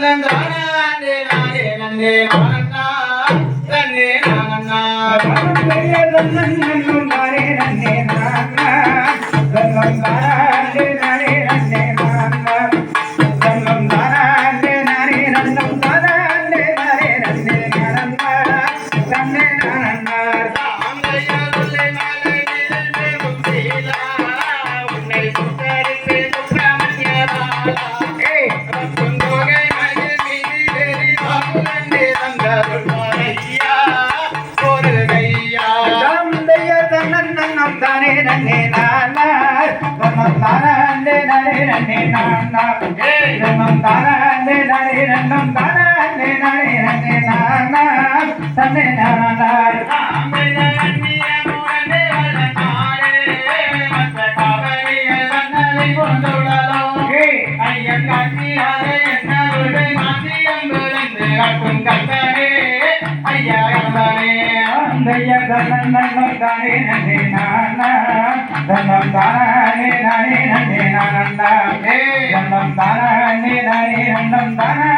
நன்னன் தானே நானே நன்னே தானே நன்னே நானா தானே நரே நன்னே நானா நன்னம் தானே நரே நன்னம் தானே நரே நன்னே நானா தன்னே நானா தைய தன்னம் நன்னம் தானே நன்னே நானா. தன்னம் தானே நரே நன்னே நானா நன்னம் தானே நரே நன்னம் தானே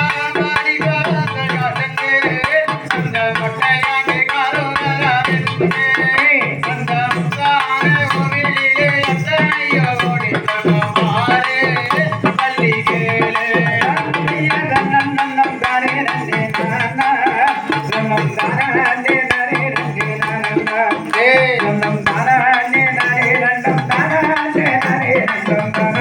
Thank you.